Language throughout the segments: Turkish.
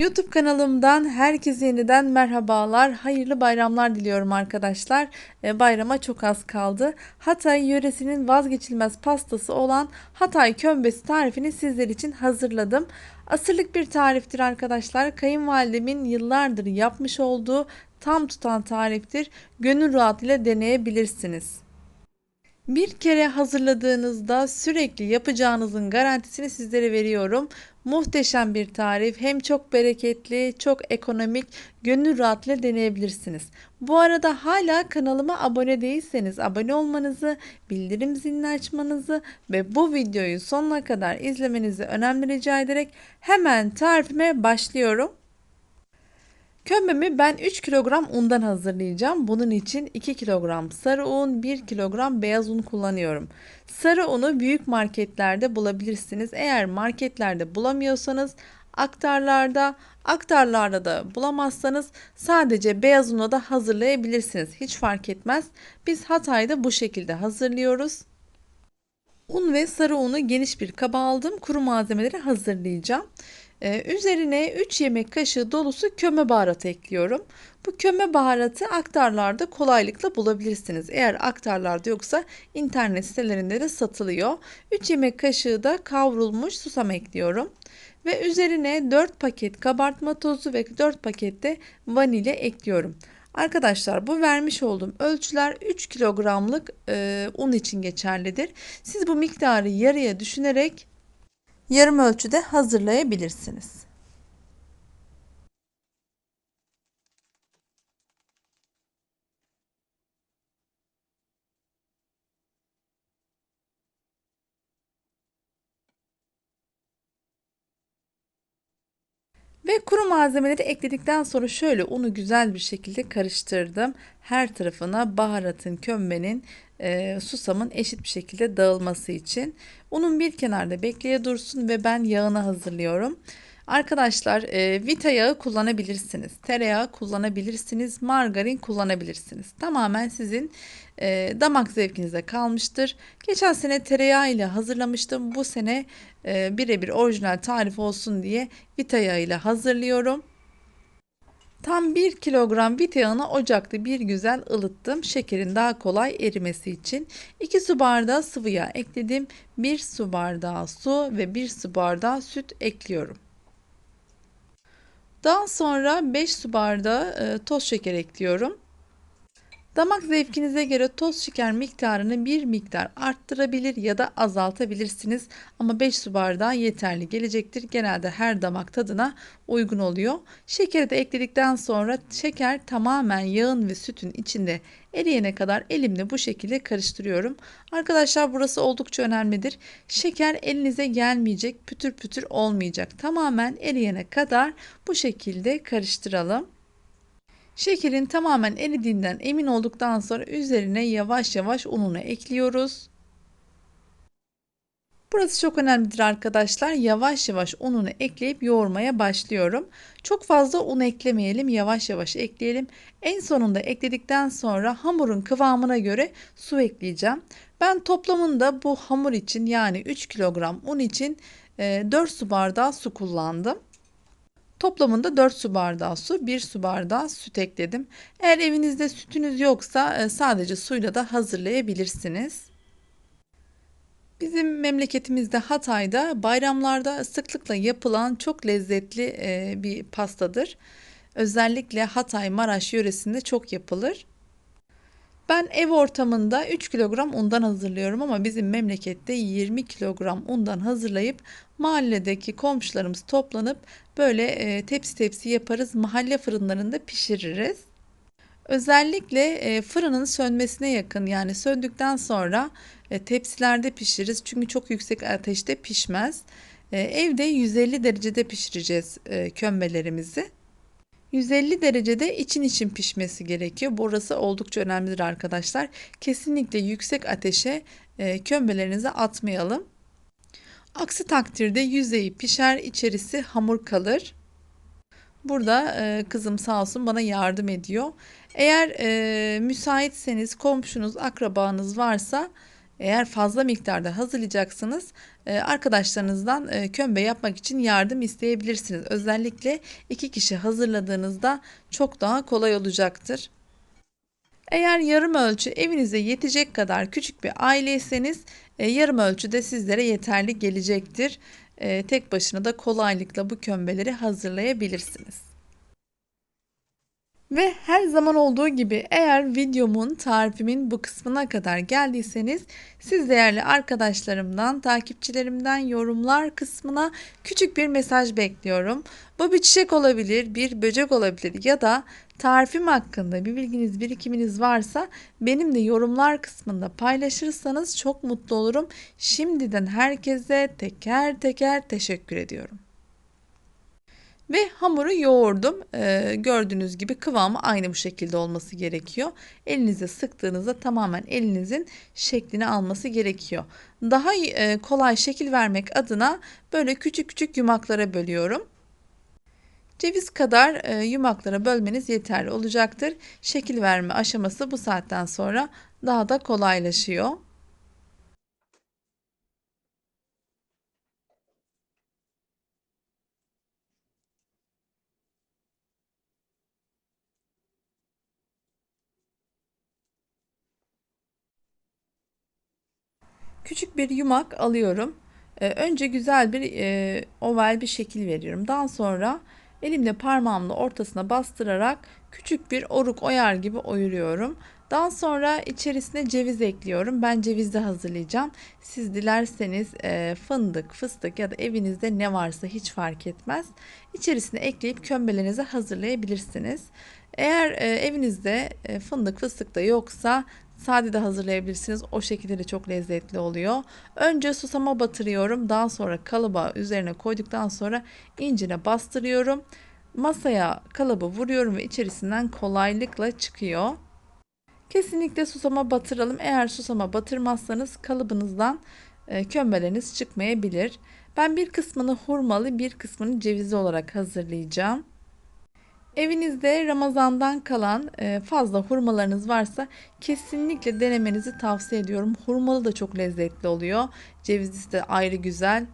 YouTube kanalımdan herkese yeniden merhabalar. Hayırlı bayramlar diliyorum arkadaşlar. E, bayrama çok az kaldı. Hatay yöresinin vazgeçilmez pastası olan Hatay kömbesi tarifini sizler için hazırladım. Asırlık bir tariftir arkadaşlar. Kayınvalidemin yıllardır yapmış olduğu tam tutan tariftir. Gönül rahatlığıyla deneyebilirsiniz. Bir kere hazırladığınızda sürekli yapacağınızın garantisini sizlere veriyorum. Muhteşem bir tarif. Hem çok bereketli, çok ekonomik, gönül rahatlığıyla deneyebilirsiniz. Bu arada hala kanalıma abone değilseniz abone olmanızı, bildirim zilini açmanızı ve bu videoyu sonuna kadar izlemenizi önemli rica ederek hemen tarifime başlıyorum. Kömbemi ben 3 kilogram undan hazırlayacağım. Bunun için 2 kilogram sarı un, 1 kilogram beyaz un kullanıyorum. Sarı unu büyük marketlerde bulabilirsiniz. Eğer marketlerde bulamıyorsanız aktarlarda, aktarlarda da bulamazsanız sadece beyaz unla da hazırlayabilirsiniz. Hiç fark etmez. Biz Hatay'da bu şekilde hazırlıyoruz. Un ve sarı unu geniş bir kaba aldım. Kuru malzemeleri hazırlayacağım. Ee, üzerine 3 yemek kaşığı dolusu köme baharatı ekliyorum. Bu köme baharatı aktarlarda kolaylıkla bulabilirsiniz. Eğer aktarlarda yoksa internet sitelerinde de satılıyor. 3 yemek kaşığı da kavrulmuş susam ekliyorum. Ve üzerine 4 paket kabartma tozu ve 4 paket de vanilya ekliyorum. Arkadaşlar bu vermiş olduğum ölçüler 3 kilogramlık e, un için geçerlidir. Siz bu miktarı yarıya düşünerek yarım ölçüde hazırlayabilirsiniz. Ve kuru malzemeleri ekledikten sonra şöyle unu güzel bir şekilde karıştırdım. Her tarafına baharatın, kömbenin, e, susamın eşit bir şekilde dağılması için. Unun bir kenarda bekleye dursun ve ben yağını hazırlıyorum. Arkadaşlar e, vita yağı kullanabilirsiniz. Tereyağı kullanabilirsiniz. Margarin kullanabilirsiniz. Tamamen sizin e, damak zevkinize kalmıştır. Geçen sene tereyağı ile hazırlamıştım. Bu sene e, birebir orijinal tarif olsun diye vita yağı ile hazırlıyorum. Tam 1 kilogram vita yağını ocakta bir güzel ılıttım. Şekerin daha kolay erimesi için. 2 su bardağı sıvı yağ ekledim. 1 su bardağı su ve 1 su bardağı süt ekliyorum. Daha sonra 5 su bardağı e, toz şeker ekliyorum. Damak zevkinize göre toz şeker miktarını bir miktar arttırabilir ya da azaltabilirsiniz. Ama 5 su bardağı yeterli gelecektir. Genelde her damak tadına uygun oluyor. Şekeri de ekledikten sonra şeker tamamen yağın ve sütün içinde eriyene kadar elimle bu şekilde karıştırıyorum. Arkadaşlar burası oldukça önemlidir. Şeker elinize gelmeyecek, pütür pütür olmayacak. Tamamen eriyene kadar bu şekilde karıştıralım. Şekerin tamamen eridiğinden emin olduktan sonra üzerine yavaş yavaş ununu ekliyoruz. Burası çok önemlidir arkadaşlar. Yavaş yavaş ununu ekleyip yoğurmaya başlıyorum. Çok fazla un eklemeyelim. Yavaş yavaş ekleyelim. En sonunda ekledikten sonra hamurun kıvamına göre su ekleyeceğim. Ben toplamında bu hamur için yani 3 kilogram un için 4 su bardağı su kullandım. Toplamında 4 su bardağı su, 1 su bardağı süt ekledim. Eğer evinizde sütünüz yoksa e, sadece suyla da hazırlayabilirsiniz. Bizim memleketimizde Hatay'da bayramlarda sıklıkla yapılan çok lezzetli e, bir pastadır. Özellikle Hatay Maraş yöresinde çok yapılır. Ben ev ortamında 3 kilogram undan hazırlıyorum ama bizim memlekette 20 kilogram undan hazırlayıp mahalledeki komşularımız toplanıp böyle e, tepsi tepsi yaparız. Mahalle fırınlarında pişiririz. Özellikle e, fırının sönmesine yakın yani söndükten sonra e, tepsilerde pişiririz. Çünkü çok yüksek ateşte pişmez. Evde 150 derecede pişireceğiz kömbelerimizi. 150 derecede için için pişmesi gerekiyor. Burası oldukça önemlidir arkadaşlar. Kesinlikle yüksek ateşe e, kömbelerinizi atmayalım. Aksi takdirde yüzeyi pişer, içerisi hamur kalır. Burada e, kızım sağ olsun bana yardım ediyor. Eğer e, müsaitseniz komşunuz, akrabanız varsa Eğer fazla miktarda hazırlayacaksınız e, arkadaşlarınızdan e, kömbe yapmak için yardım isteyebilirsiniz. Özellikle iki kişi hazırladığınızda çok daha kolay olacaktır. Eğer yarım ölçü evinize yetecek kadar küçük bir aileyseniz e, yarım ölçü de sizlere yeterli gelecektir. Tek başına da kolaylıkla bu kömbeleri hazırlayabilirsiniz. Ve her zaman olduğu gibi eğer videomun tarifimin bu kısmına kadar geldiyseniz siz değerli arkadaşlarımdan, takipçilerimden yorumlar kısmına küçük bir mesaj bekliyorum. Bu bir çiçek olabilir, bir böcek olabilir ya da tarifim hakkında bir bilginiz, birikiminiz varsa benimle yorumlar kısmında paylaşırsanız çok mutlu olurum. Şimdiden herkese teker teker teşekkür ediyorum. Ve hamuru yoğurdum. Ee, gördüğünüz gibi kıvamı aynı bu şekilde olması gerekiyor. Elinize sıktığınızda tamamen elinizin şeklini alması gerekiyor. Daha e, kolay şekil vermek adına böyle küçük küçük yumaklara bölüyorum. Ceviz kadar e, yumaklara bölmeniz yeterli olacaktır. Şekil verme aşaması bu saatten sonra daha da kolaylaşıyor. Küçük bir yumak alıyorum. Ee, önce güzel bir e, oval bir şekil veriyorum. Daha sonra elimle parmağımla ortasına bastırarak küçük bir oruk oyar gibi oyuruyorum. Daha sonra içerisine ceviz ekliyorum. Ben cevizli hazırlayacağım. Siz dilerseniz e, fındık, fıstık ya da evinizde ne varsa hiç fark etmez. İçerisine ekleyip kömbelerinizi hazırlayabilirsiniz. Eğer e, evinizde e, fındık, fıstık da yoksa Sade de hazırlayabilirsiniz. O şekilde de çok lezzetli oluyor. Önce susama batırıyorum. Daha sonra kalıba üzerine koyduktan sonra incine bastırıyorum. Masaya kalıbı vuruyorum ve içerisinden kolaylıkla çıkıyor. Kesinlikle susama batıralım. Eğer susama batırmazsanız kalıbınızdan e, kömbeleriniz çıkmayabilir. Ben bir kısmını hurmalı, bir kısmını cevizli olarak hazırlayacağım. Evinizde Ramazan'dan kalan e, fazla hurmalarınız varsa kesinlikle denemenizi tavsiye ediyorum. Hurmalı da çok lezzetli oluyor. Cevizlisi de ayrı güzel.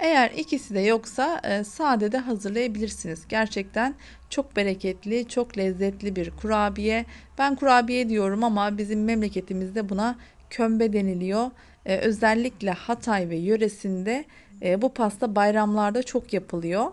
Eğer ikisi de yoksa e, sade de hazırlayabilirsiniz. Gerçekten çok bereketli, çok lezzetli bir kurabiye. Ben kurabiye diyorum ama bizim memleketimizde buna kömbe deniliyor. E, özellikle Hatay ve yöresinde bu pasta bayramlarda çok yapılıyor.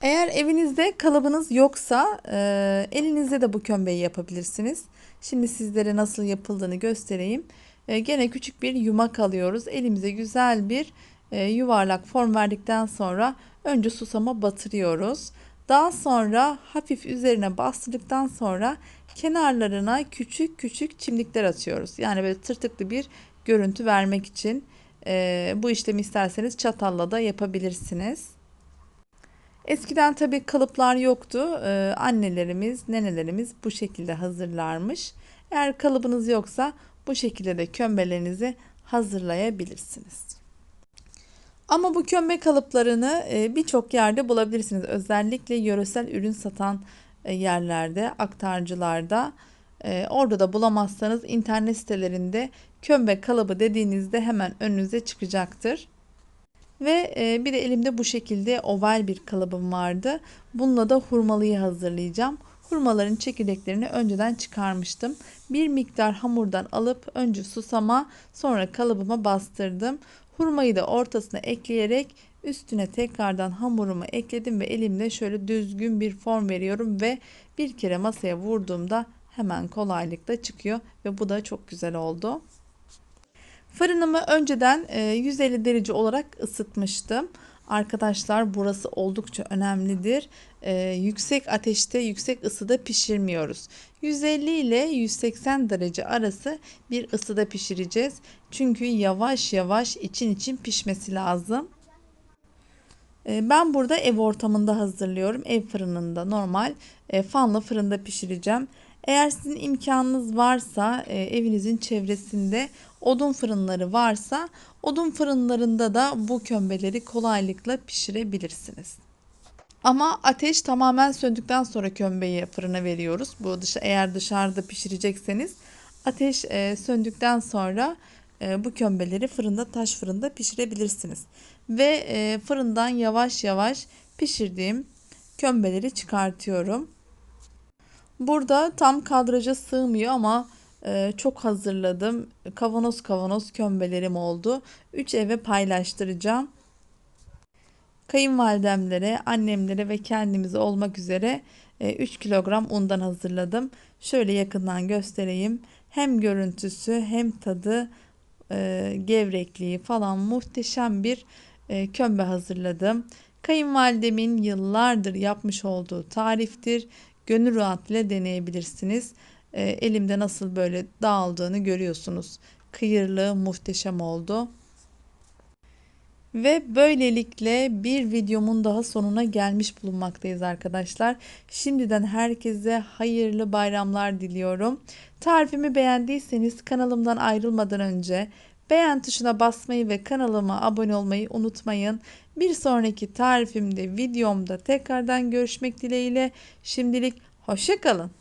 Eğer evinizde kalıbınız yoksa e, elinizde de bu kömbeyi yapabilirsiniz. Şimdi sizlere nasıl yapıldığını göstereyim. E, gene küçük bir yumak alıyoruz. Elimize güzel bir e, yuvarlak form verdikten sonra önce susama batırıyoruz. Daha sonra hafif üzerine bastırdıktan sonra kenarlarına küçük küçük çimdikler atıyoruz. Yani böyle tırtıklı bir görüntü vermek için e, bu işlemi isterseniz çatalla da yapabilirsiniz. Eskiden tabii kalıplar yoktu. Ee, annelerimiz, nenelerimiz bu şekilde hazırlarmış. Eğer kalıbınız yoksa bu şekilde de kömbelerinizi hazırlayabilirsiniz. Ama bu kömbe kalıplarını e, birçok yerde bulabilirsiniz. Özellikle yöresel ürün satan e, yerlerde, aktarcılarda. E, orada da bulamazsanız internet sitelerinde kömbe kalıbı dediğinizde hemen önünüze çıkacaktır. Ve e, bir de elimde bu şekilde oval bir kalıbım vardı. Bununla da hurmalıyı hazırlayacağım. Hurmaların çekirdeklerini önceden çıkarmıştım. Bir miktar hamurdan alıp önce susama sonra kalıbıma bastırdım. Hurmayı da ortasına ekleyerek üstüne tekrardan hamurumu ekledim ve elimle şöyle düzgün bir form veriyorum ve bir kere masaya vurduğumda hemen kolaylıkla çıkıyor ve bu da çok güzel oldu. Fırınımı önceden 150 e, derece olarak ısıtmıştım. Arkadaşlar burası oldukça önemlidir. Ee, yüksek ateşte yüksek ısıda pişirmiyoruz. 150 ile 180 derece arası bir ısıda pişireceğiz. Çünkü yavaş yavaş için için pişmesi lazım. Ee, ben burada ev ortamında hazırlıyorum. Ev fırınında normal e, fanlı fırında pişireceğim. Eğer sizin imkanınız varsa e, evinizin çevresinde odun fırınları varsa odun fırınlarında da bu kömbeleri kolaylıkla pişirebilirsiniz. Ama ateş tamamen söndükten sonra kömbeyi fırına veriyoruz. Bu dışa eğer dışarıda pişirecekseniz Ateş e, söndükten sonra e, bu kömbeleri fırında taş fırında pişirebilirsiniz. Ve fırından yavaş yavaş pişirdiğim kömbeleri çıkartıyorum. Burada tam kadraja sığmıyor ama e, çok hazırladım. Kavanoz kavanoz kömbelerim oldu. 3 eve paylaştıracağım. Kayınvalidemlere, annemlere ve kendimize olmak üzere 3 kilogram undan hazırladım. Şöyle yakından göstereyim. Hem görüntüsü hem tadı, e, gevrekliği falan muhteşem bir e, kömbe hazırladım. Kayınvalidemin yıllardır yapmış olduğu tariftir. Gönül rahatlığıyla deneyebilirsiniz. E, elimde nasıl böyle dağıldığını görüyorsunuz. Kıyırlığı muhteşem oldu. Ve böylelikle bir videomun daha sonuna gelmiş bulunmaktayız arkadaşlar. Şimdiden herkese hayırlı bayramlar diliyorum. Tarifimi beğendiyseniz kanalımdan ayrılmadan önce beğen tuşuna basmayı ve kanalıma abone olmayı unutmayın. Bir sonraki tarifimde videomda tekrardan görüşmek dileğiyle. Şimdilik hoşçakalın.